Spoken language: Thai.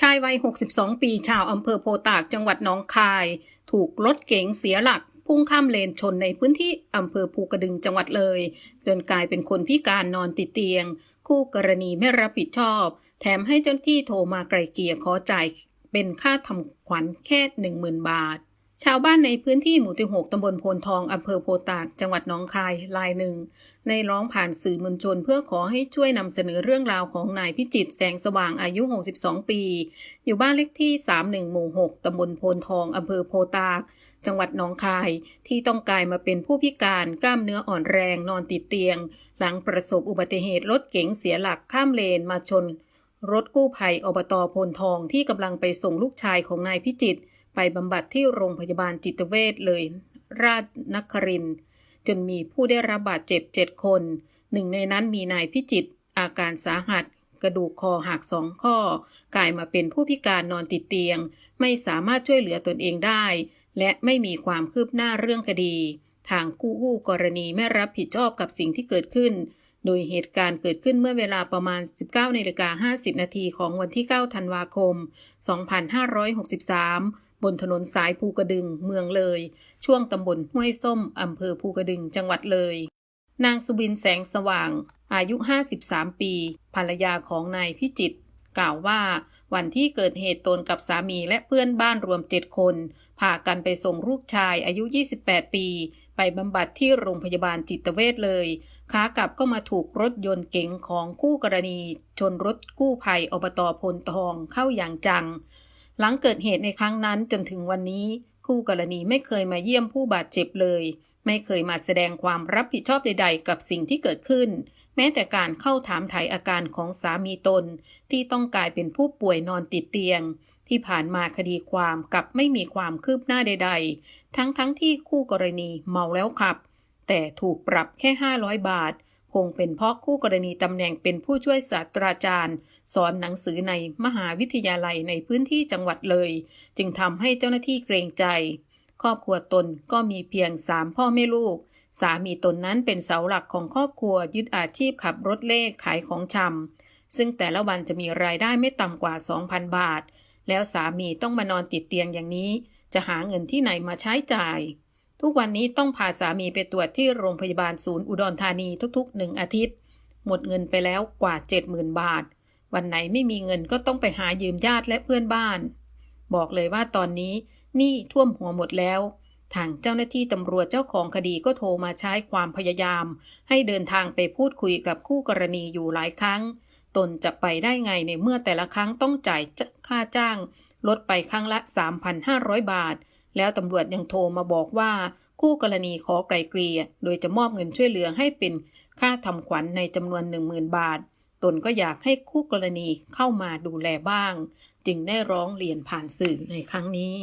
ชายวัย 62 ปีชาวอำเภอโพตากจังหวัดน้องคาย ถูกรถเก๋งเสียหลักพุ่งข้ามเลนชนในพื้นที่อำเภอภูกระดึงจังหวัดเลยจนกลายเป็นคนพิการนอนติดเตียง คู่กรณีไม่รับผิดชอบ แถมให้เจ้าหน้าที่โทรมาไกลเกลี่ยขอจ่ายเป็นค่าทำขวัญแค่ 10,000 บาท ชาวบ้านในพื้นที่หมู่ที่6ตำบลโพนทอง อำเภอโพตาก จังหวัดหนองคาย รายหนึ่ง ในร้องผ่านสื่อมวลชนเพื่อขอให้ช่วยนำเสนอเรื่องราวของนายพิจิตแสงสว่างอายุ 62 ปี อยู่บ้านเลขที่ 31 หมู่ 6ตำบลโพนทอง อำเภอโพตาก จังหวัดหนองคาย ที่ต้องกลายมาเป็นผู้พิการกล้ามเนื้ออ่อนแรงนอนติดเตียง หลังประสบอุบัติเหตุรถเก๋งเสียหลักข้ามเลนมาชน รถกู้ภัยอบตโพนทองที่กำลังไปส่งลูกชายของนายพิจิตร ไปบำบัดที่โรงพยาบาลจิตเวชเลย ราชนคริน จนมีผู้ได้รับบาดเจ็บเจ็ดคน หนึ่งในนั้นมีนายพิจิตอาการสาหัส กระดูกคอหักสองข้อกลายมาเป็นผู้พิการนอนติดเตียง ไม่สามารถช่วยเหลือตนเองได้ และไม่มีความคืบหน้าเรื่องคดี ทางกู้กู้กรณีไม่รับผิดชอบกับสิ่งที่เกิดขึ้นโดยเหตุการณ์เกิดขึ้นเมื่อเวลาประมาณ 19นาฬิกา50 นาทีของวันที่ 9 ธันวาคม 2563 บนถนนสายภูกระดึงเมืองเลย ช่วงตำบลห้วยส้มอำเภอภูกระดึงจังหวัดเลย นางสุบินแสงสว่าง อายุ 53 ปี ภรรยาของนายพิจิตกล่าวว่าวันที่เกิดเหตุตนกับสามีและเพื่อนบ้านรวม7คน พากันไปส่งลูกชายอายุ 28 ปี ไปบำบัดที่โรงพยาบาลจิตเวชเลยขากลับก็มาถูกรถยนต์เก๋งของคู่กรณี ชนรถกู้ภัยอบตพลทองเข้าอย่างจัง หลังเกิดเหตุในครั้งนั้นจนถึงวันนี้ คู่กรณีไม่เคยมาเยี่ยมผู้บาดเจ็บเลย ไม่เคยมาแสดงความรับผิดชอบใด ๆ กับสิ่งที่เกิดขึ้น แม้แต่การเข้าถามไถ่อาการของสามีตน ที่ต้องกลายเป็นผู้ป่วยนอนติดเตียง ที่ผ่านมาคดีความกับไม่มีความคืบหน้าใด ๆ ทั้งๆทที่คู่กรณีเมาแล้วขับ แต่ถูกปรับแค่ 500 บาท คงเป็นเพราะคู่กรณีตำแหน่งเป็นผู้ช่วยศาสตราจารย์ สอนหนังสือในมหาวิทยาลัยในพื้นที่จังหวัดเลย จึงทำให้เจ้าหน้าที่เกรงใจ ครอบครัวตนก็มีเพียงสามพ่อแม่ลูก สามีตนนั้นเป็นเสาหลักของครอบครัวยึดอาชีพขับรถเลขขายของชำซึ่งแต่ละวันจะมีรายได้ไม่ต่ำกว่า 2,000 บาท แล้วสามีต้องมานอนติดเตียงอย่างนี้ จะหาเงินที่ไหนมาใช้จ่าย ทุกวันนี้ต้องพาสามีไปตรวจที่โรงพยาบาลศูนย์อุดรธานีทุกๆหนึ่งอาทิตย์ หมดเงินไปแล้วกว่า70,000บาท วันไหนไม่มีเงินก็ต้องไปหายืมญาติและเพื่อนบ้าน บอกเลยว่าตอนนี้หนี้ท่วมหัวหมดแล้ว ทางเจ้าหน้าที่ตำรวจเจ้าของคดีก็โทรมาใช้ความพยายาม ให้เดินทางไปพูดคุยกับคู่กรณีอยู่หลายครั้ง ตนจะไปได้ไงในเมื่อแต่ละครั้งต้องจ่ายค่าจ้าง ลดไปครั้งละ 3,500 บาท แล้วตำรวจยังโทรมาบอกว่า คู่กรณีขอไกลเกลี่ยโดยจะมอบเงินช่วยเหลือให้เป็นค่าทำขวัญในจำนวน 10,000 บาท ตนก็อยากให้คู่กรณีเข้ามาดูแลบ้าง จึงได้ร้องเรียนผ่านสื่อในครั้งนี้